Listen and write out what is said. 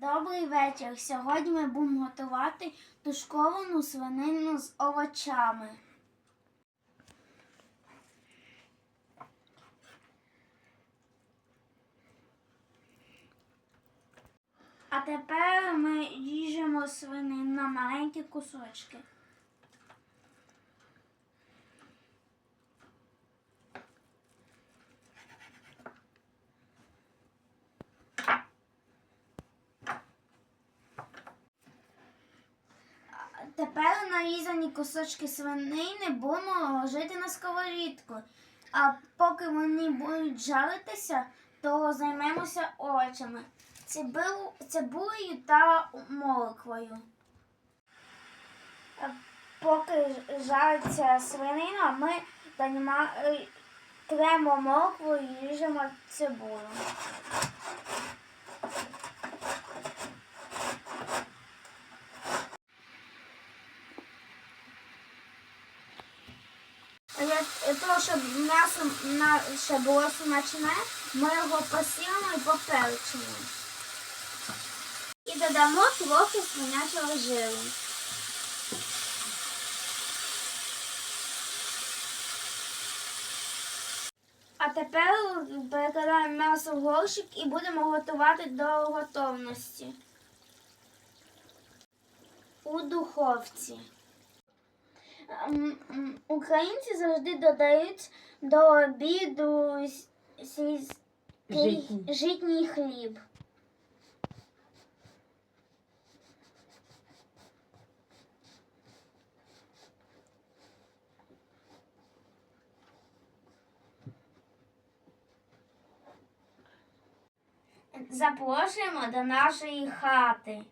Добрий вечір. Сьогодні ми будемо готувати тушковану свинину з овочами. А тепер ми ріжемо свинину на маленькі кусочки. Тепер нарізані кусочки свинини будемо ложити на сковорідку. А поки вони будуть жаритися, то займемося овочами, цибул, цибулею та морквою. А Поки жариться свинина, ми е, тремо моркву і ріжемо цибулю. Для того, щоб м'ясо наше було смачне, ми його посілимо і поперчимо. І додамо трохи свинячого жиру. А тепер перекладаємо м'ясо в горщик і будемо готувати до готовності. У духовці. Українці завжди додають до обіду сільський Житній. житній хліб. Запрошуємо до нашої хати.